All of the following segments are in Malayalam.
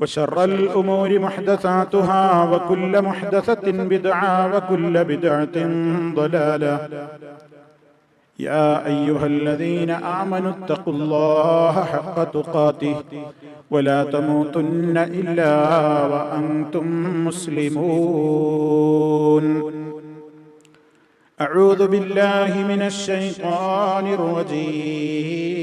وشر الأمور محدثاتها وكل محدثة بدعة وكل بدعة ضلالة. يا أيها الذين آمنوا اتقوا الله حق تقاته ولا تموتن إلا وأنتم مسلمون. أعوذ بالله من الشيطان الرجيم.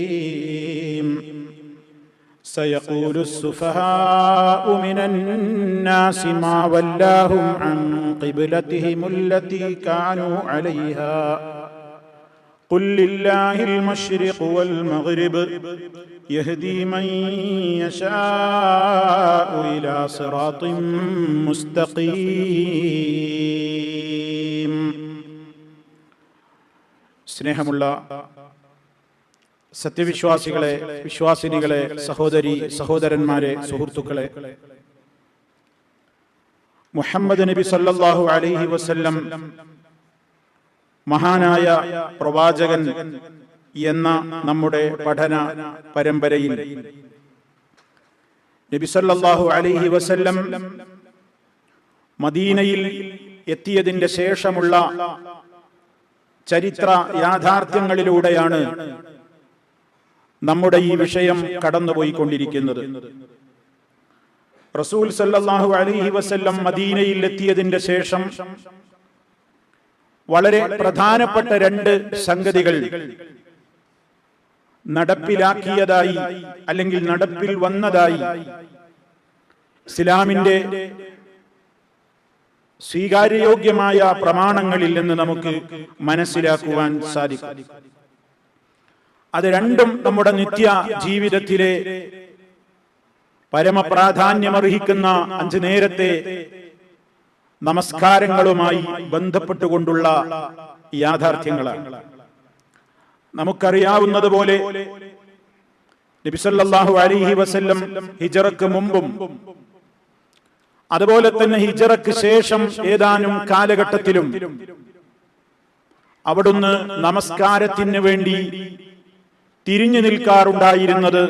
سيقول السفهاء من الناس ما ولاهم عن قبلتهم التي كانوا عليها قل لله المشرق والمغرب يهدي من يشاء الى صراط مستقيم സ്നേഹമുള്ള സത്യവിശ്വാസികളെ വിശ്വാസിനികളെ സഹോദരി സഹോദരന്മാരെ സുഹൃത്തുക്കളെ. മുഹമ്മദ് നബി സല്ലാഹു അലൈഹി വസല്ലം മഹാനായ പ്രവാചകൻ എന്ന നമ്മുടെ പഠന പരമ്പരയിൽ നബി സല്ലാഹു അലൈഹി വസല്ലം മദീനയിൽ എത്തിയതിന്റെ ശേഷമുള്ള ചരിത്ര യാഥാർത്ഥ്യങ്ങളിലൂടെയാണ് നമ്മുടെ ഈ വിഷയം കടന്നുപോയിക്കൊണ്ടിരിക്കുന്നത്. റസൂൽ സല്ലാഹു അലഹി വസ്ല്ലം മദീനയിൽ എത്തിയതിന്റെ ശേഷം വളരെ പ്രധാനപ്പെട്ട രണ്ട് സംഗതികൾ നടപ്പിലാക്കിയതായി അല്ലെങ്കിൽ നടപ്പിൽ വന്നതായി ഇസ്ലാമിന്റെ സ്വീകാര്യയോഗ്യമായ പ്രമാണങ്ങളിൽ നിന്ന് നമുക്ക് മനസ്സിലാക്കുവാൻ സാധിക്കും. അത് രണ്ടും നമ്മുടെ നിത്യ ജീവിതത്തിലെ പരമപ്രാധാന്യമർഹിക്കുന്ന അഞ്ചു നേരത്തെ നമസ്കാരങ്ങളുമായി ബന്ധപ്പെട്ടുകൊണ്ടുള്ള യാഥാർത്ഥ്യങ്ങളാണ്. നമുക്കറിയാവുന്നതുപോലെ നബിസല്ലാഹു അലിഹി വസല്ലം ഹിജറക്ക് മുമ്പും അതുപോലെ തന്നെ ഹിജറക്ക് ശേഷം ഏതാനും കാലഘട്ടത്തിലും അവിടുന്ന് നമസ്കാരത്തിന് വേണ്ടി തിരിഞ്ഞു നിൽക്കാറുണ്ടായിരുന്നത്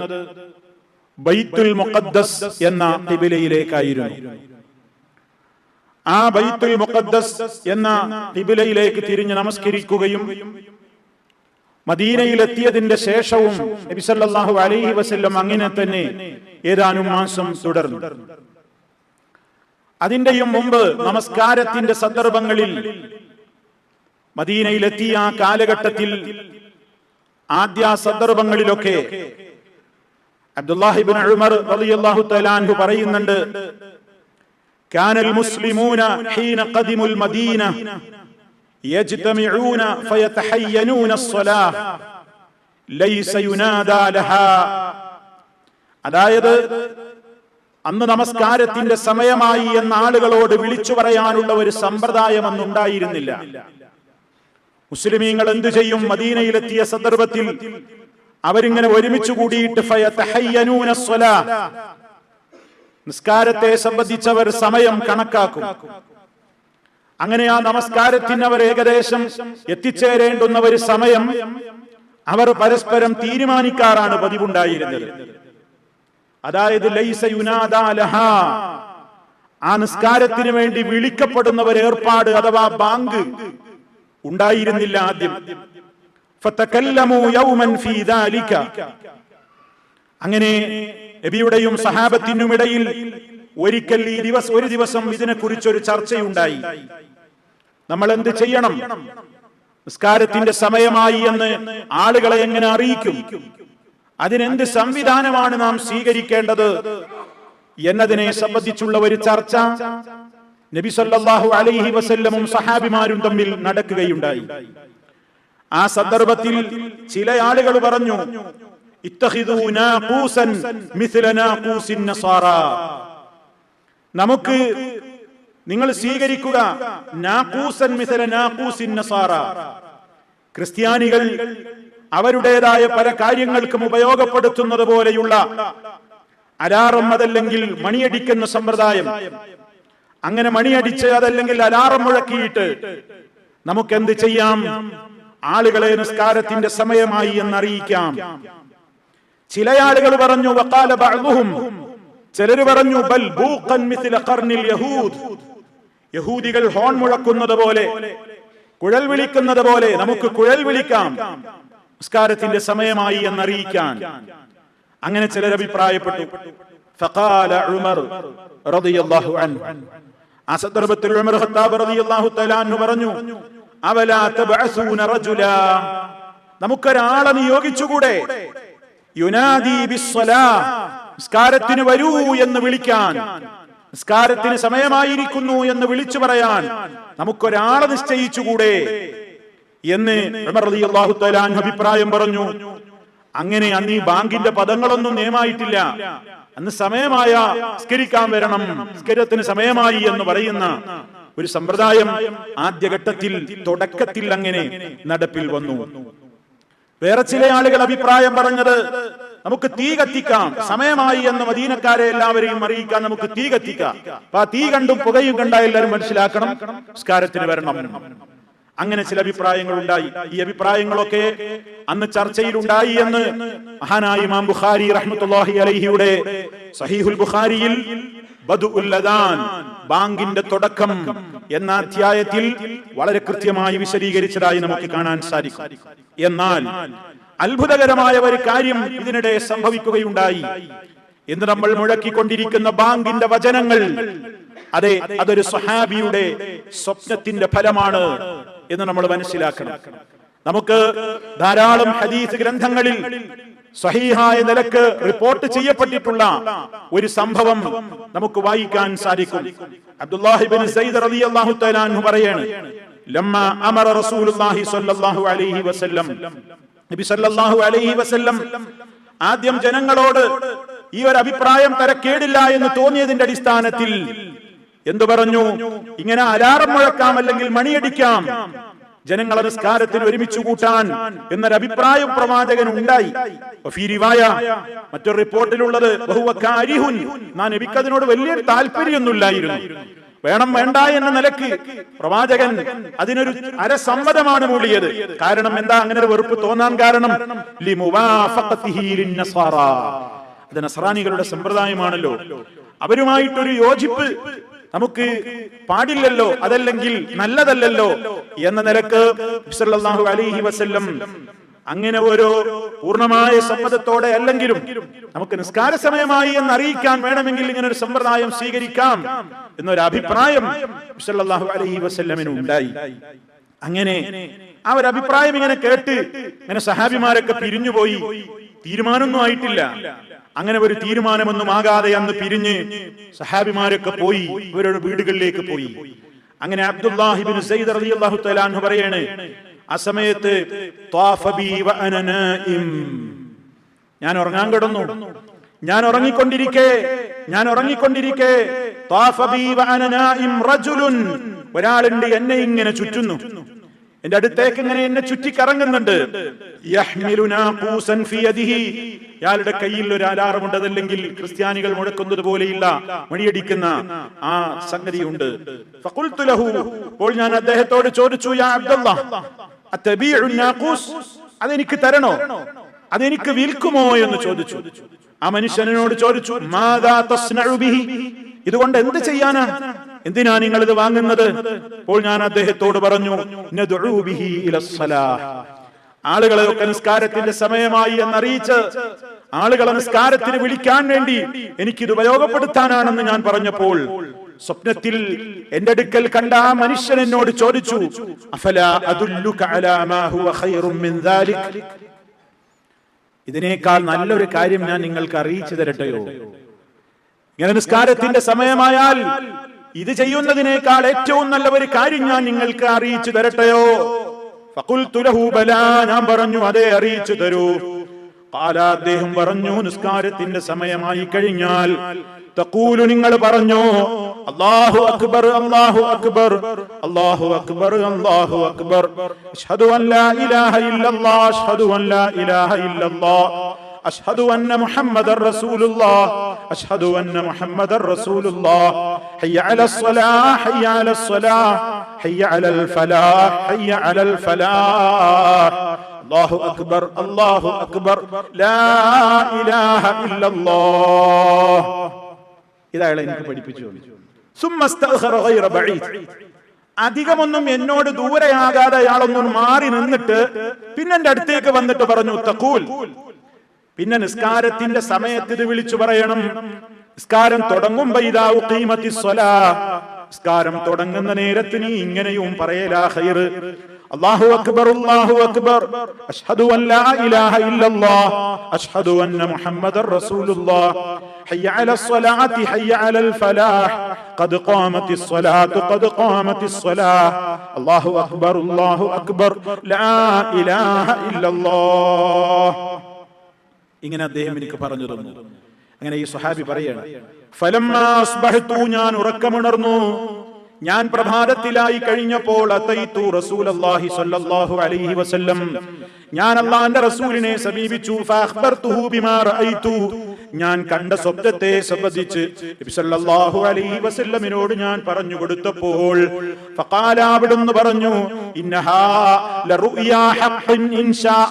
ബൈത്തുൽ മുഖദ്ദസ് എന്ന തിബിലയിലേക്കായിരുന്നു. ആ ബൈത്തുൽ മുഖദ്ദസ് എന്ന തിബിലയിലേക്ക് തിരിഞ്ഞ് നമസ്കരിക്കുകയും മദീനയിലെത്തിയതിന്റെ ശേഷവും നബി സല്ലല്ലാഹു അലൈഹി വസല്ലം അങ്ങനെ തന്നെ ഏതാനും മാസം തുടർന്നു. അതിന്റെയും മുമ്പ് നമസ്കാരത്തിന്റെ സന്ദർഭങ്ങളിൽ മദീനയിലെത്തിയ ആ കാലഘട്ടത്തിൽ ആദ്യ സന്ദർഭങ്ങളിലൊക്കെ അബ്ദുല്ലാഹിബിൻ ഉമർ റളിയല്ലാഹു തആലാഹു പറയുന്നുണ്ട് كان المسلمون حين قدموا المدينة يجتمعون فيتحينون الصلاة ليس ينادى لها അതായത് അന്ന് നമസ്കാരത്തിന്റെ സമയമായി എന്ന ആളുകളോട് വിളിച്ചു പറയാനുള്ള ഒരു സമ്പ്രദായം അന്ന് ഉണ്ടായിരുന്നില്ല മുസ്ലിമീങ്ങൾ എന്തു ചെയ്യും? മദീനയിലെത്തിയ സന്ദർഭത്തിൽ അവരിങ്ങനെ ഒരുമിച്ച് കൂടിയിട്ട് നിസ്കാരത്തെ സംബന്ധിച്ചവർ സമയം കണക്കാക്കും. അങ്ങനെ ആ നമസ്കാരത്തിന് അവർ ഏകദേശം എത്തിച്ചേരേണ്ടുന്ന ഒരു സമയം അവർ പരസ്പരം തീരുമാനിക്കാറാണ് പതിവുണ്ടായിരുന്നത്. അതായത് ലൈസ ആ നിസ്കാരത്തിന് വേണ്ടി വിളിക്കപ്പെടുന്നവർ ഏർപ്പാട് അഥവാ ബാങ്ക്. ഉണ്ടായിരുന്നില്ല ആദ്യം. അങ്ങനെ നബിയുടെയും സഹാബത്തിനും ഇടയിൽ ഒരിക്കൽ ഈ ദിവസം ഒരു ദിവസം ഇതിനെക്കുറിച്ചൊരു ചർച്ചയുണ്ടായി. നമ്മൾ എന്ത് ചെയ്യണം? നിസ്കാരത്തിന്റെ സമയമായി എന്ന് ആളുകളെ എങ്ങനെ അറിയിക്കും? അതിനെന്ത് സംവിധാനമാണ് നാം സ്വീകരിക്കേണ്ടത്? എന്നതിനെ സംബന്ധിച്ചുള്ള ഒരു ചർച്ച. നബി സല്ലാഹു അലൈഹി വസല്ലമും സഹാബിമാരും തമ്മിൽ നടക്കുകയുണ്ടായി. ആ സന്ദർഭത്തിൽ ചില ആളുകൾ പറഞ്ഞു നമുക്ക് നിങ്ങൾ സ്വീകരിക്കുക ക്രിസ്ത്യാനികൾ അവരുടേതായ പല കാര്യങ്ങൾക്കും ഉപയോഗപ്പെടുത്തുന്നത് പോലെയുള്ള അലാറം അതല്ലെങ്കിൽ മണിയടിക്കുന്ന സമ്പ്രദായം അങ്ങനെ മണിയടിച്ച് അതല്ലെങ്കിൽ അലാറം മുഴക്കിയിട്ട് നമുക്ക് എന്ത് ചെയ്യാം? ആളുകളെ നിസ്കാരത്തിന്റെ സമയമായി എന്നറിയിക്കാം. ചില ആളുകൾ പറഞ്ഞു വക്കാല ബഅ്ദുഹും. ചിലർ പറഞ്ഞു ബൽ ബൂഖൻ ഖർനിൽ യഹൂദ്. യഹൂദികൾ ഹോൺ മുഴക്കുന്നത് പോലെ കുഴൽ വിളിക്കുന്നത് പോലെ നമുക്ക് കുഴൽ വിളിക്കാം. നിസ്കാരത്തിന്റെ സമയമായി എന്നറിയിക്കാൻ. അങ്ങനെ ചിലർ അഭിപ്രായപ്പെട്ടു. ഫഖാല ഉമർ റളിയല്ലാഹു അൻഹു. ആ സന്ദർഭത്തിൽ ഉമർ ഖത്താബ് റളിയല്ലാഹു തആല പറഞ്ഞു അവലാ തബ്അസൂന റജുലാ? നമുക്കൊരാളെ നിയോഗിച്ചുകൂടെ? യുനാദി ബിസ്സലാ. നിസ്കാരത്തിന് വരൂ എന്ന് വിളിക്കാൻ. നിസ്കാരത്തിന് സമയമായിരിക്കുന്നു എന്ന് വിളിച്ചു പറയാൻ. നമുക്കൊരാളെ നിശ്ചയിച്ചുകൂടെ? എന്ന് ഉമർ റളിയല്ലാഹു തആല അഭിപ്രായം പറഞ്ഞു. അങ്ങനെ അന്ന് ഈ ബാങ്കിന്റെ പദങ്ങളൊന്നും നിയമായിട്ടില്ല. അന്ന് സമയമായ സ്കരിക്കാൻ വരണം. സ്കരത്തിന് സമയമായി എന്ന് പറയുന്ന ഒരു സമ്പ്രദായം ആദ്യഘട്ടത്തിൽ തുടക്കത്തിൽ അങ്ങനെ നടപ്പിൽ വന്നു. വേറെ ചില ആളുകൾ അഭിപ്രായം പറഞ്ഞത് നമുക്ക് തീ കത്തിക്കാം. സമയമായി എന്ന് മദീനക്കാരെ എല്ലാവരെയും അറിയിക്കാൻ നമുക്ക് തീ കത്തിക്കാം. അപ്പൊ ആ തീ കണ്ടും പുകയും കണ്ട എല്ലാവരും മനസ്സിലാക്കണം. സംസ്കാരത്തിന് വരണം. അങ്ങനെ ചില അഭിപ്രായങ്ങൾ ഉണ്ടായി ഈ അഭിപ്രായങ്ങളൊക്കെ അന്ന് ചർച്ചയിൽ ഉണ്ടായി എന്ന് മഹാനായ ഇമാം ബുഖാരി റഹ്മത്തുള്ളാഹി അലൈഹിയുടെ സഹീഹുൽ ബുഖാരിയിൽ ബാങ്കിന്റെ തുടക്കം എന്ന അധ്യായത്തിൽ വളരെ കൃത്യമായി വിശദീകരിച്ചതായി നമുക്ക് കാണാൻ സാധിക്കും. എന്നാൽ അത്ഭുതകരമായ ഒരു കാര്യം ഇതിനിടെ സംഭവിക്കുകയുണ്ടായി. ഇന്ന് നമ്മൾ മുഴക്കിക്കൊണ്ടിരിക്കുന്ന ബാങ്കിന്റെ വചനങ്ങൾ അതെ അതൊരു സ്വഹാബിയുടെ സ്വപ്നത്തിന്റെ ഫലമാണ്. എന്ന് നമ്മൾ മനസ്സിലാക്കണം. നമുക്ക് ധാരാളം ഹദീസ് ഗ്രന്ഥങ്ങളിൽ സഹീഹായ നിലയ്ക്ക് റിപ്പോർട്ട് ചെയ്യപ്പെട്ടിട്ടുള്ള ഒരു സംഭവം നമുക്ക് വായിക്കാൻ സാധിക്കും. അബ്ദുല്ലാഹിബിൻ സയ്യിദ് റളിയല്ലാഹു തആല അൻഹു പറയാണ് ലമ്മ അമറ റസൂലുള്ളാഹി സ്വല്ലല്ലാഹു അലൈഹി വസല്ലം. നബി സ്വല്ലല്ലാഹു അലൈഹി വസല്ലം ആദ്യം ജനങ്ങളോട് ഈ ഒരു അഭിപ്രായം തരക്കേടില്ല എന്ന് തോന്നിയതിന്റെ അടിസ്ഥാനത്തിൽ എന്തു പറഞ്ഞു? ഇങ്ങനെ അലാറം മുഴക്കാം അല്ലെങ്കിൽ മണിയടിക്കാം. ജനങ്ങളെ നിസ്കാരത്തിന് ഒരുമിച്ച് കൂട്ടാൻ എന്നൊരു അഭിപ്രായം പ്രവാചകൻ ഉണ്ടായി. മറ്റൊരു റിപ്പോർട്ടിലുള്ളത് നാൻ നബിക്കതിനോട് വലിയ താല്പര്യമൊന്നുമില്ലായിരുന്നു. വേണം വേണ്ട എന്ന നിലയ്ക്ക് പ്രവാചകൻ അതിനൊരു അരസമ്മതമാണ് മൂളിയത് കാരണം എന്താ? അങ്ങനെ ഒരു വെറുപ്പ് തോന്നാൻ കാരണം. അത് നസറാനികളുടെ സമ്പ്രദായമാണല്ലോ. അവരുമായിട്ടൊരു യോജിപ്പ് നമുക്ക് പാടില്ലല്ലോ അതല്ലെങ്കിൽ നല്ലതല്ലല്ലോ എന്ന നിലയ്ക്ക് അലിഹി വസല്ലം അങ്ങനെ ഒരു പൂർണമായ സമ്മതത്തോടെ അല്ലെങ്കിലും നമുക്ക് നിസ്കാര സമയമായി എന്ന് അറിയിക്കാൻ വേണമെങ്കിൽ ഇങ്ങനെ ഒരു സമ്പ്രദായം സ്വീകരിക്കാം എന്നൊരു അഭിപ്രായം അലൈഹി വസല്ലമിന് ഉണ്ടായി. അങ്ങനെ ആ ഒരു അഭിപ്രായം ഇങ്ങനെ കേട്ട് ഇങ്ങനെ സഹാബിമാരൊക്കെ പിരിഞ്ഞുപോയി. തീരുമാനമൊന്നും ആയിട്ടില്ല. അങ്ങനെ ഒരു തീരുമാനമൊന്നും ആകാതെ അന്ന് പിരിഞ്ഞ് സഹാബിമാരൊക്കെ പോയി ഇവരുടെ വീടുകളിലേക്ക് പോയി അങ്ങനെ അബ്ദുല്ലാഹിബിൻ സയ്യിദ് റളിയല്ലാഹു തആല അൻഹു പറയാണ് ആ സമയത്ത്. ഞാൻ ഉറങ്ങാൻ കിടന്നു ഞാൻ ഉറങ്ങിക്കൊണ്ടിരിക്കെ ഞാൻ ഉറങ്ങിക്കൊണ്ടിരിക്കെ. ഒരാളുണ്ട് എന്നെ ഇങ്ങനെ ചുറ്റുന്നു എന്റെ അടുത്തേക്ക് ഇങ്ങനെ എന്നെ ചുറ്റിക്കറങ്ങുന്നുണ്ട്. ഇയാളുടെ കയ്യിൽ ഒരു അലാറമുണ്ട് അതല്ലെങ്കിൽ ക്രിസ്ത്യാനികൾ മുഴക്കുന്നത് പോലെയുള്ള മണിയടിക്കുന്ന ആ സംഗതിയുണ്ട്. അപ്പോൾ ഞാൻ അദ്ദേഹത്തോട് ചോദിച്ചു യാ നാഖൂസ് അതെനിക്ക് തരണോ? അതെനിക്ക് വിൽക്കുമോ എന്ന് ചോദിച്ചു. ആ മനുഷ്യനോട് ചോദിച്ചു മാതാ തസ്നഉ ബിഹി. ഇതുകൊണ്ട് എന്ത് ചെയ്യാനാ? എന്തിനാ നിങ്ങൾ ഇത് വാങ്ങുന്നത്? അപ്പോൾ ഞാൻ അദ്ദേഹത്തോട് പറഞ്ഞു ആളുകളെ ഒക്കെ നിസ്കാരത്തിന്റെ സമയമായി എന്നറിയിച്ച് ആളുകളെ നിസ്കാരത്തിന് വിളിക്കാൻ വേണ്ടി എനിക്കിത് ഉപയോഗപ്പെടുത്താനാണെന്ന് ഞാൻ പറഞ്ഞപ്പോൾ സ്വപ്നത്തിൽ എന്റെ അടുക്കൽ കണ്ട ആ മനുഷ്യൻ എന്നോട് ചോദിച്ചു അഫല ഇതിനേക്കാൾ നല്ലൊരു കാര്യം ഞാൻ നിങ്ങൾക്ക് അറിയിച്ചു തരട്ടെയോ? ഇങ്ങനെ നിസ്കാരത്തിന്റെ സമയമായാൽ ഇത് ചെയ്യുന്നതിനേക്കാൾ ഏറ്റവും നല്ല ഒരു കാര്യം ഞാൻ നിങ്ങൾക്ക് അറിയിച്ചു തരട്ടെയോ? ഞാൻ പറഞ്ഞു അതെ അറിയിച്ചു തരൂ. കാല അദ്ദേഹം പറഞ്ഞു നിസ്കാരത്തിന്റെ സമയമായി കഴിഞ്ഞാൽ തക്കൂലു നിങ്ങൾ പറഞ്ഞു? അള്ളാഹു അക്ബർ അള്ളാഹു അക്ബർ അള്ളാഹു അക്ബർ അള്ളാഹു അക്ബർ. അഷ്ഹദു അൻ ലാ ഇലാഹ ഇല്ലല്ലാഹ് അഷ്ഹദു അൻ ലാ ഇലാഹ ഇല്ലല്ലാഹ് അഷ്ഹദു അന്ന മുഹമ്മദർ റസൂലുള്ളാഹ് അഷ്ഹദു അന്ന മുഹമ്മദർ റസൂലുള്ളാഹ് حي على الصلاة حي على الصلاة حي على الفلاح حي على الفلاح الله أكبر الله أكبر لا إله إلا الله إذا എനിക്ക് പഠിപ്പിച്ചു ثم استأخر غير بعيد അധികമൊന്നും എന്നോട് ദൂരെയാകാതെ അയാളൊന്നും മാറി നിന്നിട്ട് പിന്നെ എന്റെ അടുത്തേക്ക് വന്നിട്ട് പറഞ്ഞു തക്കൂൽ പിന്നെ നിസ്കാരത്തിന്റെ സമയത്ത് ഇത് വിളിച്ചു പറയണം നിസ്കാരം തുടങ്ങുമ്പോ ഇതാവു കീമത്തി നിസ്കാരം തുടങ്ങുന്ന നേരത്ത് ഇങ്ങനെയും പറയലാ ഹൈർ അല്ലാഹു അക്ബർ അല്ലാഹു അക്ബർ. അഷ്ഹദു അല്ലാ ഇലാഹ ഇല്ലല്ലാഹ് അഷ്ഹദു അന്ന മുഹമ്മദർ റസൂലുള്ളാഹ് ഹയ്യ അലൽ സ്വലാത്തി ഹയ്യ അലൽ ഫലാഹ്. ഖദ് ഖാമത്തി സ്വലാത്തു ഖദ് ഖാമത്തി സ്വലാഹ് അല്ലാഹു അക്ബർ അല്ലാഹു അക്ബർ. ലാ ഇലാഹ ഇല്ലല്ലാഹ് ഇങ്ങനെ അദ്ദേഹം എനിക്ക് പറഞ്ഞു തന്നു. അങ്ങനെ ഈ സ്വഹാബി പറയാണ് ഫലം ഞാൻ ഉറക്കമുണർന്നു. ഞാൻ പ്രഭാതത്തിലായി കഴിഞ്ഞപ്പോൾ അതൈതു സ്വല്ലല്ലാഹു അലൈഹി വസല്ലം. ഞാൻ അള്ളാന്റെ റസൂലിനെ സമീപിച്ചു. ബിമാ ഞാൻ കണ്ട സ്വപ്നത്തെ സംബന്ധിച്ച് നബി അലൈഹി വസല്ലമിനോട് ഞാൻ പറഞ്ഞു കൊടുത്തപ്പോൾ ഫഖാല അവിടുന്ന് പറഞ്ഞു ഇന്നഹാ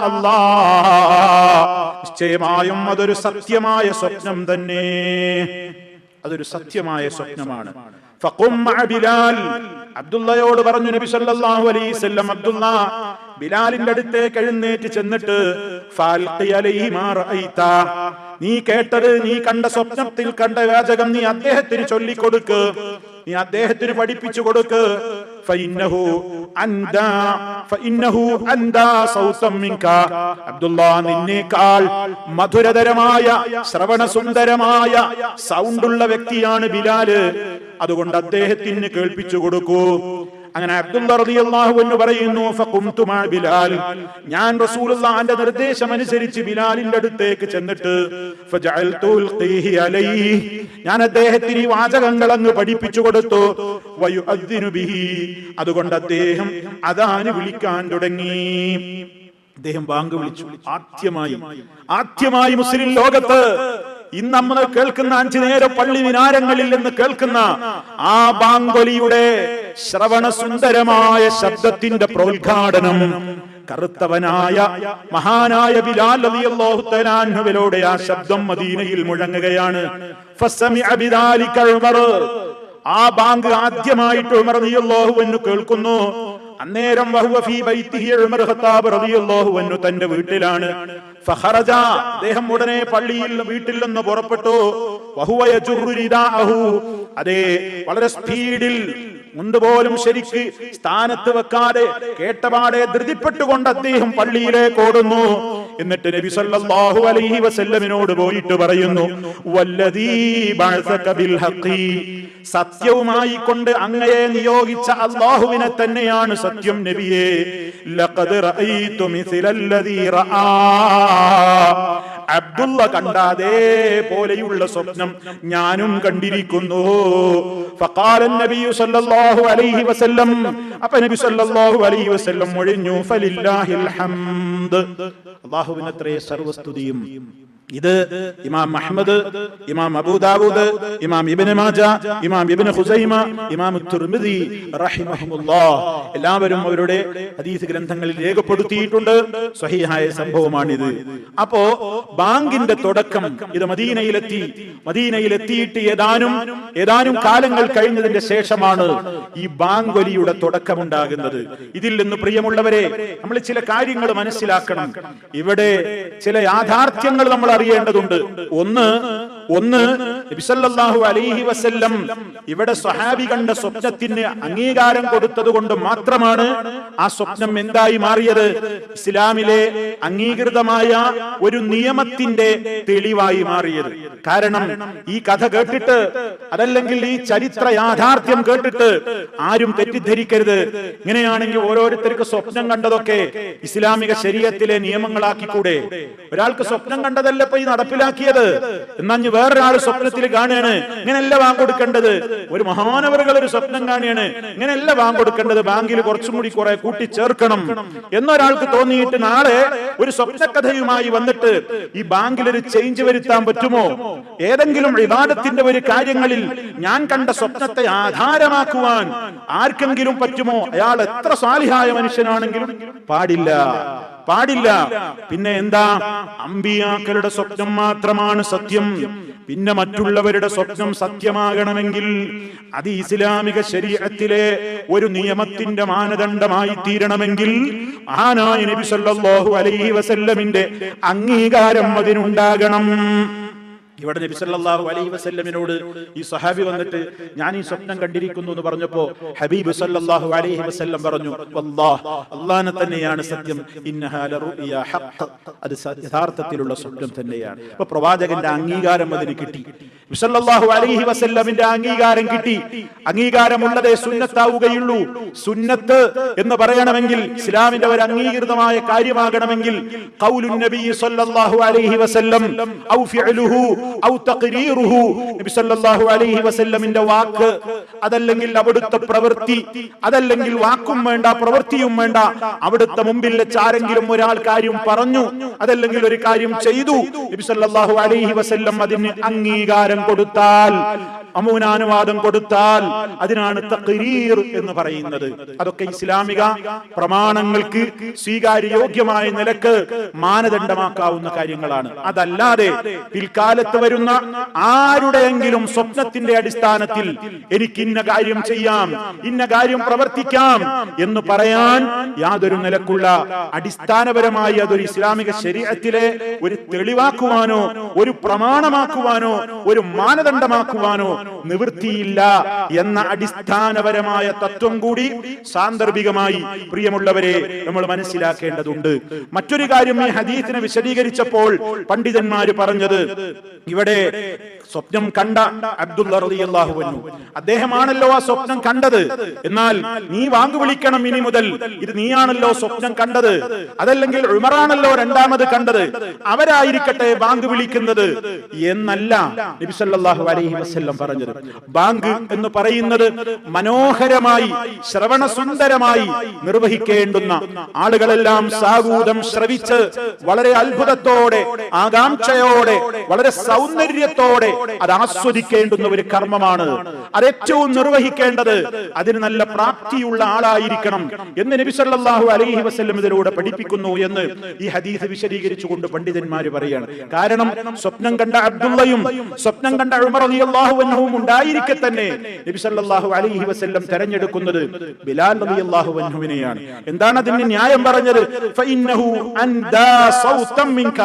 അല്ലാഹ്. നിശ്ചയമായും അതൊരു സത്യമായ സ്വപ്നം തന്നെ. അതൊരു സത്യമായ സ്വപ്നമാണ്. ബിലാൽ. അബ്ദുള്ളയോട് പറഞ്ഞു നബി സല്ലല്ലാഹു അലൈഹി വസല്ലം അബ്ദുള്ള ബിലാലിന്റെ അടുത്തേക്ക് എഴുന്നേറ്റ് ചെന്നിട്ട് നീ കേട്ടത് നീ കണ്ട സ്വപ്നത്തിൽ കണ്ട വാചകം നീ അദ്ദേഹത്തിന് ചൊല്ലിക്കൊടുക്ക്. നീ അദ്ദേഹത്തിന് പഠിപ്പിച്ചു കൊടുക്ക്. നിന്നേക്കാൾ മധുരതരമായ ശ്രവണസുന്ദരമായ സൗണ്ടുള്ള വ്യക്തിയാണ് ബിലാൽ. അതുകൊണ്ട് അദ്ദേഹത്തിന് കേൾപ്പിച്ചു കൊടുക്കൂ. അങ്ങനെ അബ്ദുള്ള റളിയല്ലാഹു എന്ന് പറയുന്നു ബിലാൽ. ഞാൻ റസൂലുള്ളാഹിന്റെ നിർദ്ദേശം അനുസരിച്ച് ബിലാലിന്റെ അടുത്തേക്ക് ചെന്നിട്ട് ഞാൻ അദ്ദേഹത്തിന് ഈ വാചകങ്ങൾ അങ്ങ് പഠിപ്പിച്ചു കൊടുത്തു അതുകൊണ്ട് അദ്ദേഹം അതാണ് വിളിക്കാൻ തുടങ്ങി. അദ്ദേഹം ബാങ്ക് വിളിച്ചു. ആദ്യമായി ആദ്യമായി മുസ്ലിം ലോകത്ത് ഇന്ന് നമ്മൾ കേൾക്കുന്ന അഞ്ചു നേരം പള്ളി വിനാരങ്ങളിൽ നിന്ന് കേൾക്കുന്ന ആ ബാങ്കൊലിയുടെ ശ്രവണ സുന്ദരമായ ശബ്ദത്തിന്റെ പ്രോദ്ഘാടനം കറുത്തവനായ മഹാനായ ബിലാൽ റളിയല്ലാഹു തആല അൻഹുവിലൂടെ ആ ശബ്ദം മദീനയിൽ മുഴങ്ങുകയാണ്. ഫസമിഅ ബിദാലിക ഉമർ ആ ബാങ്ക് ആദ്യമായിട്ട് ഉമർ റളിയല്ലാഹു അൻഹു കേൾക്കുന്നു. അന്നേരം തന്റെ വീട്ടിലാണ്. അദ്ദേഹം ഉടനെ പള്ളിയിൽ വീട്ടിൽ നിന്ന് പുറപ്പെട്ടു. അതെ വളരെ സ്പീഡിൽ മുണ്ടുപോലും ശരിക്ക് സ്ഥാനത്ത് വെക്കാതെ കേട്ടപാടെ ധൃതിപ്പെട്ടുകൊണ്ട് അദ്ദേഹം പള്ളിയിലേക്ക് ഓടുന്നു. എന്നിട്ട് നബി സല്ലല്ലാഹു അലൈഹി വസല്ലമിനോട് പോയിട്ട് പറയുന്നു വല്ലദീ ബഅസക ബിൽ ഹഖീ സത്യവുമായി കൊണ്ട് അങ്ങയെ നിയോഗിച്ച അള്ളാഹുവിനെ തന്നെയാണ് സത്യം നബിയെ. ലഖദ് റഅയ്തു അബ്ദുള്ള കണ്ട അതേപോലെയുള്ള സ്വപ്നം ഞാനും കണ്ടിരിക്കുന്നു. സല്ലല്ലാഹു അലൈഹി വസല്ലം. നബി സല്ലല്ലാഹു അലൈഹി വസല്ലം ഒഴിഞ്ഞു ഫലില്ലാഹിൽ ഹംദ്. സർവസ്തുതിയും ഇത് ഇമാം അഹ്മദ് ഇമാം അബൂദാവൂദ് ഇമാം ഇബിന് മാജ ഇമാം ഇബിന് ഹുസൈമ ഇമാം തുർമിദി റഹിമഹമുല്ലാ. എല്ലാവരും അവരുടെ ഹദീസ് ഗ്രന്ഥങ്ങളിൽ രേഖപ്പെടുത്തിയിട്ടുണ്ട്. സ്വഹീഹായ സംഭവമാണിത്. അപ്പോ ബാങ്കിന്റെ തുടക്കം ഇത് മദീനയിലെത്തി. മദീനയിലെത്തിയിട്ട് ഏതാനും ഏതാനും കാലങ്ങൾ കഴിഞ്ഞതിന്റെ ശേഷമാണ് ഈ ബാങ്കൊലിയുടെ തുടക്കം തുടക്കമുണ്ടാകുന്നത്. ഇതിൽ നിന്ന് പ്രിയമുള്ളവരെ നമ്മൾ ചില കാര്യങ്ങൾ മനസ്സിലാക്കണം. ഇവിടെ ചില യാഥാർത്ഥ്യങ്ങൾ നമ്മൾ അറിയേണ്ടതുണ്ട്. ഒന്ന് ഒന്ന് നബിസല്ലാഹു അലൈഹി വസല്ലം ഇവിടെ സ്വഹാബി കണ്ട സ്വപ്നത്തിന് അംഗീകാരം കൊടുത്തത് കൊണ്ട് മാത്രമാണ് ആ സ്വപ്നം എന്തായി മാറിയത്. ഇസ്ലാമിലെ അംഗീകൃതമായ ഒരു നിയമത്തിന്റെ തെളിവായി മാറിയത്. കാരണം ഈ കഥ കേട്ടിട്ട് അതല്ലെങ്കിൽ ഈ ചരിത്ര യാഥാർത്ഥ്യം കേട്ടിട്ട് ആരും തെറ്റിദ്ധരിക്കരുത്. ഇങ്ങനെയാണെങ്കിൽ ഓരോരുത്തർക്ക് സ്വപ്നം കണ്ടതൊക്കെ ഇസ്ലാമിക ശരീരത്തിലെ നിയമങ്ങളാക്കിക്കൂടെ. ഒരാൾക്ക് സ്വപ്നം കണ്ടതല്ല ഇപ്പൊ ഈ നടപ്പിലാക്കിയത്. എന്നാ വേറൊരാൾ സ്വപ്നത്തിൽ കാണുകയാണ്. ഇങ്ങനെയല്ല ബാങ്ക് കൊടുക്കേണ്ടത്. ഒരു മഹാനവറുകൾ ഒരു സ്വപ്നം കാണുകയാണ്. ഇങ്ങനെയല്ല ബാങ്ക് കൊടുക്കേണ്ടത്. ബാങ്കിൽ കുറച്ചും കൂടി കുറെ കൂട്ടിച്ചേർക്കണം. എന്നൊരാൾക്ക് തോന്നിയിട്ട് നാളെ ഒരു സ്വപ്നകഥയുമായി വന്നിട്ട് ഈ ബാങ്കിൽ ഒരു ചേഞ്ച് വരുത്താൻ പറ്റുമോ? ഏതെങ്കിലും വിവാദത്തിന്റെ ഒരു കാര്യങ്ങളിൽ ഞാൻ കണ്ട സ്വപ്നത്തെ ആധാരമാക്കുവാൻ ആർക്കെങ്കിലും പറ്റുമോ? അയാൾ എത്ര സ്വാലിഹായ മനുഷ്യനാണെങ്കിലും പാടില്ല. പാടില്ല. പിന്നെ എന്താ? അമ്പിയാക്കളുടെ സ്വപ്നം മാത്രമാണ് സത്യം. പിന്നെ മറ്റുള്ളവരുടെ സ്വപ്നം സത്യമാകണമെങ്കിൽ അത് ഇസ്ലാമിക ശരീരത്തിലെ ഒരു നിയമത്തിന്റെ മാനദണ്ഡമായി തീരണമെങ്കിൽ ആനായ നബി സല്ലല്ലാഹു അലൈഹി വസല്ലമിന്റെ അംഗീകാരം അതിനുണ്ടാകണം. ഇവിടെ നബി സല്ലല്ലാഹു അലൈഹി വസല്ലമിനോട് ഈ സഹാബി വന്നിട്ട് ഞാൻ ഈ സ്വപ്നം കണ്ടിരിക്കുന്നു എന്ന് പറഞ്ഞപ്പോ ഹബീബ് സല്ലല്ലാഹു അലൈഹി വസല്ലം പറഞ്ഞു അല്ലാഹ് അല്ലാഹനെ തന്നെയാണ് സത്യം. ഇന്നഹാല റുഇയ ഹഖ്. അത് യഥാർത്ഥത്തിലുള്ള സ്വപ്നം തന്നെയാണ്. അപ്പൊ പ്രവാചകന്റെ അംഗീകാരം അതിന് കിട്ടി. നബി സല്ലല്ലാഹു അലൈഹി വസല്ലമിന്റെ അംഗീകാരം കിട്ടി. അംഗീകാരമുള്ളതേ സുന്നത്താവുകയുള്ളൂ. സുന്നത്ത് എന്ന് പറയണമെങ്കിൽ ഇസ്ലാമിന്റെ ഒരു അംഗീകൃതമായ കാര്യമാകണമെങ്കിൽ ഖൗലുൻ നബി സല്ലല്ലാഹു അലൈഹി വസല്ലം ഔ ഫിഅലുഹു ഔ നബി സല്ലല്ലാഹു അലൈഹി വസല്ലമിന്റെ വാക്ക് അതല്ലെങ്കിൽ അവിടുത്തെ പ്രവൃത്തി അതല്ലെങ്കിൽ വാക്കും വേണ്ട പ്രവൃത്തിയും വേണ്ട. അവിടുത്തെ മുമ്പിൽ വെച്ച് ആരെങ്കിലും ഒരാൾ കാര്യം പറഞ്ഞു അതല്ലെങ്കിൽ ഒരു കാര്യം ചെയ്തു നബി സല്ലല്ലാഹു അലൈഹി വസല്ലം അതിന് അംഗീകാരം കൊടുത്താൽ അമൂനാനുവാദം കൊടുത്താൽ അതിനാണ് തഖ്രീർ എന്ന് പറയുന്നത്. അതൊക്കെ ഇസ്ലാമിക പ്രമാണങ്ങൾക്ക് സ്വീകാര്യോഗ്യമായ നിലയ്ക്ക് മാനദണ്ഡമാക്കാവുന്ന കാര്യങ്ങളാണ്. അതല്ലാതെ പിൽക്കാലത്ത് വരുന്ന ആരുടെയെങ്കിലും സ്വപ്നത്തിന്റെ അടിസ്ഥാനത്തിൽ എനിക്ക് ഇന്ന കാര്യം ചെയ്യാം ഇന്ന കാര്യം പ്രവർത്തിക്കാം എന്ന് പറയാൻ യാതൊരു നിലക്കുള്ള അടിസ്ഥാനപരമായി അതൊരു ഇസ്ലാമിക ശരീരത്തിലെ ഒരു തെളിവാക്കുവാനോ ഒരു പ്രമാണമാക്കുവാനോ ഒരു മാനദണ്ഡമാക്കുവാനോ നിവൃത്തിയില്ല എന്ന അടിസ്ഥാനപരമായ തത്വം കൂടി സാന്ദർഭികമായി പ്രിയമുള്ളവരെ നമ്മൾ മനസ്സിലാക്കേണ്ടതുണ്ട്. മറ്റൊരു കാര്യം ഈ ഹദീസിനെ വിശദീകരിച്ചപ്പോൾ പണ്ഡിതന്മാര് പറഞ്ഞത് ഇവിടെ സ്വപ്നം കണ്ട അബ്ദുള്ള റളിയല്ലാഹു അൻഹു. അദ്ദേഹമാണല്ലോ ആ സ്വപ്നം കണ്ടത്. എന്നാൽ നീ വാങ്ങു വിളിക്കണം ഇനി മുതൽ. ഇത് നീയാണല്ലോ സ്വപ്നം കണ്ടത്. അതല്ലെങ്കിൽ ഉമറാണല്ലോ രണ്ടാമത് കണ്ടത്. അവരായിരിക്കട്ടെ ബാങ്ക് വിളിക്കുന്നത് എന്നല്ല നബി സല്ലല്ലാഹു അലൈഹി വസല്ലം പറഞ്ഞത്. ബാങ്ക് എന്ന് പറയുന്നത് മനോഹരമായി ശ്രവണസുന്ദരമായി നിർവഹിക്കേണ്ടുന്ന ആളുകളെല്ലാം സാഗൂതം ശ്രവിച്ച് വളരെ അത്ഭുതത്തോടെ ആകാംക്ഷയോടെ വളരെ സൗന്ദര്യത്തോടെ അത് ആസ്വദിക്കേണ്ടുന്ന ഒരു കർമ്മമാണ്. അത് ഏറ്റവും നിർവഹിക്കേണ്ടത് അതിന് നല്ല പ്രാപ്തിയുള്ള ആളായിരിക്കണം എന്ന് നബി സല്ലല്ലാഹു അലൈഹി വസല്ലം ഇതിലൂടെ പഠിപ്പിക്കുന്നു എന്ന് ഈ ഹദീസ് വിശദീകരിച്ചു കൊണ്ട് പണ്ഡിതന്മാർ പറയാണ്. കാരണം സ്വപ്നം കണ്ട അബ്ദുള്ളയും സ്വപ്നം കണ്ട ഉമർ റളിയല്ലാഹു അൻഹുവും ഉണ്ടായിരിക്കെ തന്നെ നബി സല്ലല്ലാഹു അലൈഹി വസല്ലം തെരഞ്ഞെടുക്കുന്നത് ബിലാൽ റളിയല്ലാഹു അൻഹുവിനെയാണ്. എന്താണ് അതിന് ന്യായം പറഞ്ഞത്? ഫഇന്നഹു അൻദാ സൗതം മിൻക.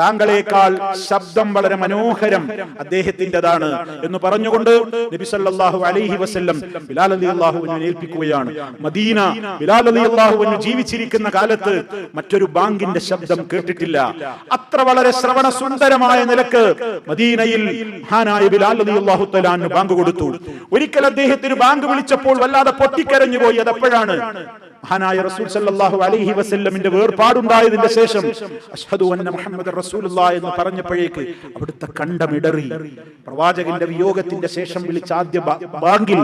താങ്കളെക്കാൾ ശബ്ദം വളരെ മനോഹരം അദ്ദേഹത്തിന്റെതാണ് എന്ന് പറഞ്ഞുകൊണ്ട് നബി സല്ലല്ലാഹു അലൈഹി വസല്ലം ബിലാൽ അലി അള്ളാഹുവിനെ ഏൽപ്പിക്കുകയാണ്. മദീന ബിലാൽ അലി അള്ളാഹുവിന് ജീവിച്ചിരിക്കുന്ന കാലത്ത് മറ്റൊരു ബാങ്കിന്റെ ശബ്ദം കേട്ടിട്ടില്ല. അത്ര വളരെ ശ്രവണ സുന്ദരമായ നിലയ്ക്ക് മദീനയിൽ മഹാനായ ബിലാൽ അലി അള്ളാഹു അൻഹു ബാങ്ക് കൊടുത്തു. ഒരിക്കൽ അദ്ദേഹത്തിന് ബാങ്ക് വിളിച്ചപ്പോൾ വല്ലാതെ പൊട്ടിക്കരഞ്ഞു പോയി അതെപ്പോഴാണ്? മഹാനായ റസൂൽ സല്ലല്ലാഹു അലൈഹി വസല്ലമിന്റെ വേർപാടുണ്ടായതിന്റെ ശേഷം അഷ്ഹദു അന്ന മുഹമ്മദ് റസൂലുള്ളാഹി എന്ന് പറഞ്ഞപ്പോഴേക്ക് അവിടുത്തെ കണ്ടമിടറി. പ്രവാചകന്റെ വിയോഗത്തിന്റെ ശേഷം വിളിച്ച ആദ്യ ബാങ്കിൽ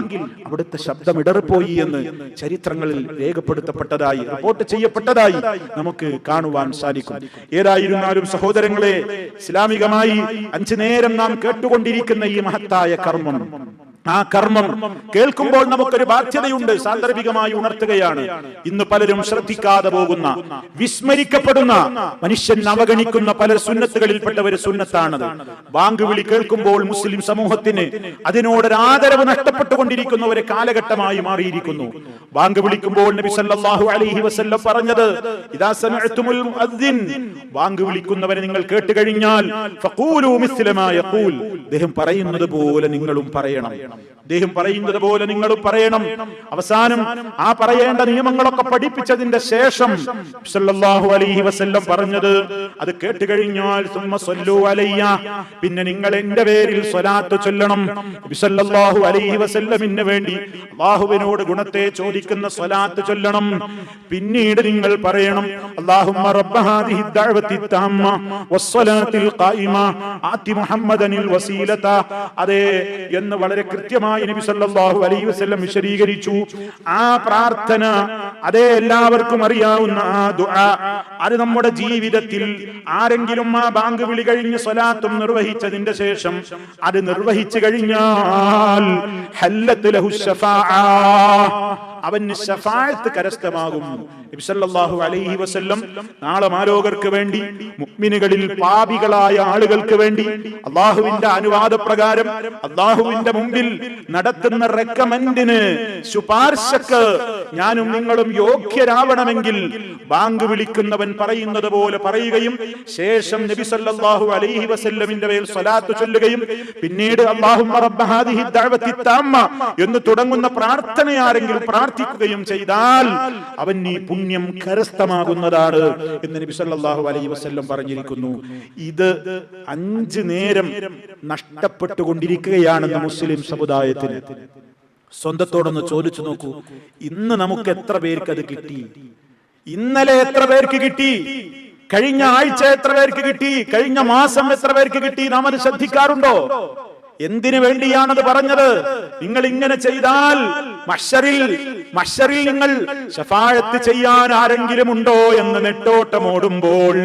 അവിടുത്തെ ശബ്ദം ഇടറിപ്പോയി എന്ന് ചരിത്രങ്ങളിൽ രേഖപ്പെടുത്തപ്പെട്ടതായി റിപ്പോർട്ട് ചെയ്യപ്പെട്ടതായി നമുക്ക് കാണുവാൻ സാധിക്കും. ഏതായിരുന്നാലും സഹോദരങ്ങളെ ഇസ്ലാമികമായി അഞ്ചു നേരം നാം കേട്ടുകൊണ്ടിരിക്കുന്ന ഈ മഹത്തായ കർമ്മം ആ കർമ്മം കേൾക്കുമ്പോൾ നമുക്കൊരു ബാധ്യതയുണ്ട് സാന്ദർഭികമായി ഉണർത്തുകയാണ്. ഇന്ന് പലരും ശ്രദ്ധിക്കാതെ പോകുന്ന വിസ്മരിക്കപ്പെടുന്ന മനുഷ്യൻ അവഗണിക്കുന്ന പല സുന്നത്തുകളിൽപ്പെട്ട ഒരു സുന്നത്താണത്. ബാങ്ക് വിളി കേൾക്കുമ്പോൾ മുസ്ലിം സമൂഹത്തിന് അതിനോടൊരു ആദരവ് നഷ്ടപ്പെട്ടുകൊണ്ടിരിക്കുന്ന ഒരു കാലഘട്ടമായി മാറിയിരിക്കുന്നു. ബാങ്ക് വിളിക്കുമ്പോൾ നബി സല്ലല്ലാഹു അലൈഹി വസല്ലം പറഞ്ഞത് ഇദാ സമിഅ്തുമുൽ മുഅദ്ദിൻ. ബാങ്ക് വിളിക്കുന്നവരെ നിങ്ങൾ കേട്ട് കഴിഞ്ഞാൽ ഫഖൂലു മിസ്ലമാ യഖൂൽ. അദ്ദേഹം പറയുന്നത് പോലെ നിങ്ങളും പറയണം. അദ്ദേഹം പറയുന്നത് പോലെ നിങ്ങൾ പറയണം. അവസാനം ആ പറയേണ്ട നിയമങ്ങളൊക്കെ പഠിപ്പിച്ചതിന്റെ ശേഷം സല്ലല്ലാഹു അലൈഹി വസല്ലം പറഞ്ഞത് അത് കേട്ട് കഴിഞ്ഞാൽ പിന്നെ നിങ്ങൾ എന്റെ പേരിൽ സ്വലാത്ത് ചൊല്ലണം. സല്ലല്ലാഹു അലൈഹി വസല്ലമിന് വേണ്ടി അള്ളാഹുവിനോട് ഗുണത്തെ ചോദിക്കുന്ന സ്വലാത്ത് ചൊല്ലണം. പിന്നീട് നിങ്ങൾ പറയണം അല്ലാഹുമ്മ റബ്ബ ഖായിമ ആതി മുഹമ്മദനിൽ വസീലത. അതെ എന്ന് വളരെ കൃത്യമായി നബി സല്ലല്ലാഹു അലൈഹി വസല്ലം വിശദീകരിച്ചു. ആ പ്രാർത്ഥന അതേ എല്ലാവർക്കും അറിയാവുന്ന ആ ദുആ. അത് നമ്മുടെ ജീവിതത്തിൽ ആരെങ്കിലും ആ ബാങ്ക് വിളി കഴിഞ്ഞ് സ്വലാത്തും നിർവഹിച്ചതിന്റെ ശേഷം അത് നിർവഹിച്ചു കഴിഞ്ഞാൽ ഹല്ലത്തു ലഹു ശഫാഅ അവന് ശഫായത്ത് കരസ്ഥമാകും നബി സല്ലല്ലാഹു അലൈഹി വസല്ലം നാളെ മാലോകർക്ക് വേണ്ടി മുഅ്മിനുകളിൽ പാപികളായ ആളുകൾക്ക് വേണ്ടി അള്ളാഹുവിന്റെ അനുവാദ പ്രകാരം അള്ളാഹുവിന്റെ മുമ്പിൽ നടത്തുന്ന റെക്കമെന്റിന് ശുപാർശക്ക് ഞാനും നിങ്ങളും യോഗ്യരാവണമെങ്കിൽ ബാങ്ക് വിളിക്കുന്നവൻ പറയുന്നത് പോലെ പറയുകയും ശേഷം നബി സല്ലല്ലാഹു അലൈഹി വസല്ലമിന്റെ മേൽ സ്വലാത്ത് ചൊല്ലുകയും പിന്നീട് അള്ളാഹു എന്ന് തുടങ്ങുന്ന പ്രാർത്ഥന ആരെങ്കിലും പ്രാർത്ഥിക്കുകയും ചെയ്താൽ അവൻ ഈ പുണ്യം കരസ്ഥമാകുന്നതാണ് എന്ന് നബി സല്ലല്ലാഹു അലൈഹി വസല്ലം പറഞ്ഞിരിക്കുന്നു. ഇത് അഞ്ച് നേരം നഷ്ടപ്പെട്ടുകൊണ്ടിരിക്കുകയാണെന്ന് മുസ്ലിം സമുദായത്തിന്. സ്വന്തത്തോടൊന്ന് ചോദിച്ചു നോക്കൂ ഇന്ന് നമുക്ക് എത്ര പേർക്ക് അത് കിട്ടി? ഇന്നലെ എത്ര പേർക്ക് കിട്ടി? കഴിഞ്ഞ ആഴ്ച എത്ര പേർക്ക് കിട്ടി? കഴിഞ്ഞ മാസം എത്ര പേർക്ക് കിട്ടി? നാം അത് ശ്രദ്ധിക്കാറുണ്ടോ? എന്തിനു വേണ്ടിയാണത് പറഞ്ഞത്? നിങ്ങൾ ഇങ്ങനെ ചെയ്താൽ മഷറിൽ മഷറിൽ നിങ്ങൾ ശഫായത്ത് ചെയ്യാൻ ആരെങ്കിലും ഉണ്ടോ എന്ന് നെട്ടോട്ടമോടുമ്പോൾ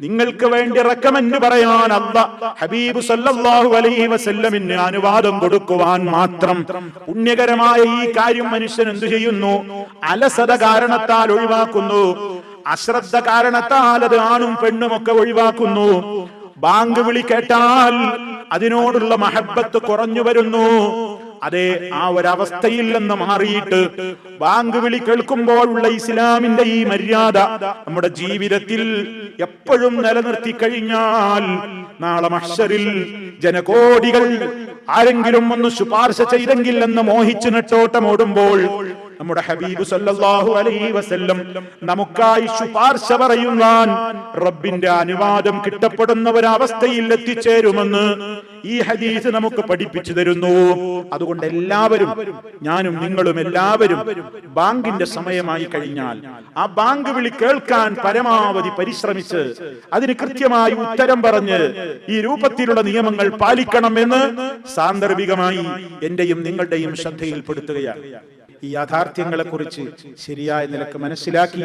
നിങ്ങൾക്ക് വേണ്ടി റെക്കമെന്റ് പറയാൻ അല്ല. ഹബീബ് സല്ലല്ലാഹു അലൈഹി വസല്ലമിന് അനുവാദം കൊടുക്കുവാൻ മാത്രം പുണ്യകരമായ ഈ കാര്യം മനുഷ്യൻ എന്തു ചെയ്യുന്നു? അലസത കാരണത്താൽ ഒഴിവാക്കുന്നു. അശ്രദ്ധ കാരണത്താൽ അത് ആണും പെണ്ണും ഒക്കെ ഒഴിവാക്കുന്നു. ബാങ്ക് വിളി കേട്ടാൽ അതിനോടുള്ള മഹബത്ത് കുറഞ്ഞു വരുന്നു. അതെ ആ ഒരവസ്ഥയിൽ നിന്ന് മാറിയിട്ട് ബാങ്ക് വിളി കേൾക്കുമ്പോഴുള്ള ഇസ്ലാമിന്റെ ഈ മര്യാദ നമ്മുടെ ജീവിതത്തിൽ എപ്പോഴും നിലനിർത്തി കഴിഞ്ഞാൽ നാളെ മഷറിൽ ജനകോടികൾ ആരെങ്കിലും ഒന്ന് ശുപാർശ ചെയ്തെങ്കിൽ എന്ന് മോഹിച്ചു നെട്ടോട്ടമോടുമ്പോൾ നമ്മുടെ ഹബീബ് സല്ലല്ലാഹു അലൈഹി വസല്ലം നമുക്കായി ശുപാർശ പറയുവാൻ റബ്ബിന്റെ അനുവാദം കിട്ടപ്പെടുന്ന ഒരവസ്ഥയിൽ എത്തിച്ചേരുമെന്ന് ഈ ഹദീസ് നമുക്ക് പഠിപ്പിച്ചു തരുന്നു. അതുകൊണ്ട് എല്ലാവരും ഞാനും നിങ്ങളും എല്ലാവരും ബാങ്കിന്റെ സമയമായി കഴിഞ്ഞാൽ ആ ബാങ്ക് വിളി കേൾക്കാൻ പരമാവധി പരിശ്രമിച്ച് അതിന് കൃത്യമായി ഉത്തരം പറഞ്ഞ് ഈ രൂപത്തിലുള്ള നിയമങ്ങൾ പാലിക്കണമെന്ന് സാന്ദർഭികമായി എന്റെയും നിങ്ങളുടെയും ശ്രദ്ധയിൽപ്പെടുത്തുകയാണ്. ഈ യാഥാർത്ഥ്യങ്ങളെക്കുറിച്ച് ശരിയായ നിലയ്ക്ക് മനസ്സിലാക്കി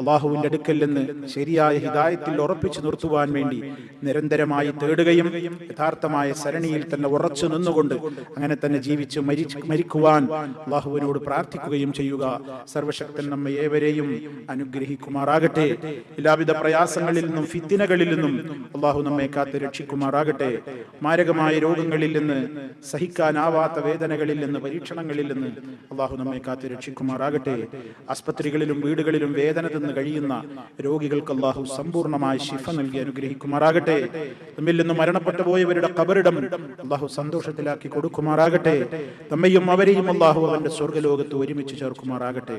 അള്ളാഹുവിന്റെ അടുക്കൽ നിന്ന് ശരിയായ ഹിതായത്തിൽ ഉറപ്പിച്ചു നിർത്തുവാൻ വേണ്ടി നിരന്തരമായി തേടുകയും യഥാർത്ഥമായ സരണിയിൽ തന്നെ ഉറച്ചു നിന്നുകൊണ്ട് അങ്ങനെ തന്നെ ജീവിച്ച് മരിക്കുവാൻ അള്ളാഹുവിനോട് പ്രാർത്ഥിക്കുകയും ചെയ്യുക. സർവശക്തൻ നമ്മെ ഏവരെയും അനുഗ്രഹിക്കുമാറാകട്ടെ. എല്ലാവിധ പ്രയാസങ്ങളിൽ നിന്നും ഫിത്തിനകളിൽ നിന്നും അള്ളാഹു നമ്മെ കാത്ത് രക്ഷിക്കുമാറാകട്ടെ. മാരകമായ രോഗങ്ങളിൽ നിന്ന് സഹിക്കാനാവാത്ത വേദനകളിൽ നിന്ന് പരീക്ഷണങ്ങളിൽ നിന്ന് അള്ളാഹു നമ്മെ കാത്ത് രക്ഷിക്കുമാറാകട്ടെ. ആസ്പത്രികളിലും വീടുകളിലും വേദന തിന്ന് കഴിയുന്ന രോഗികൾക്ക് അള്ളാഹു സമ്പൂർണമായ ശിഫ നൽകി അനുഗ്രഹിക്കുമാറാകട്ടെ. നമ്മിൽ നിന്ന് മരണപ്പെട്ടു പോയവരുടെ കബറിടം അള്ളാഹു സന്തോഷത്തിലാക്കി കൊടുക്കുമാറാകട്ടെ. നമ്മയും അവരെയും അള്ളാഹു അവന്റെ സ്വർഗലോകത്ത് ഒരുമിച്ച് ചേർക്കുമാറാകട്ടെ.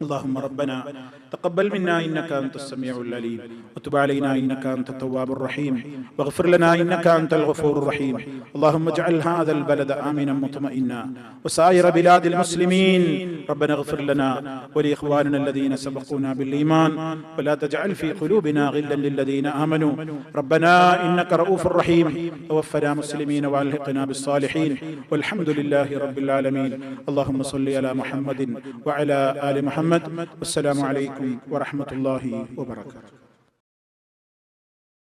اللهم ربنا تقبل منا إنك أنت السميع العليم وتب علينا إنك أنت التواب الرحيم واغفر لنا إنك أنت الغفور الرحيم. اللهم اجعل هذا البلد آمنا مطمئنا وسائر بلاد المسلمين. ربنا اغفر لنا ولإخواننا الذين سبقونا بالإيمان ولا تجعل في قلوبنا غلا للذين آمنوا. ربنا إنك رؤوف رحيم. توفنا مسلمين وألحقنا بالصالحين. والحمد لله رب العالمين. اللهم صل على محمد وعلى آل محمد. والسلام عليكم ورحمة الله وبركاته.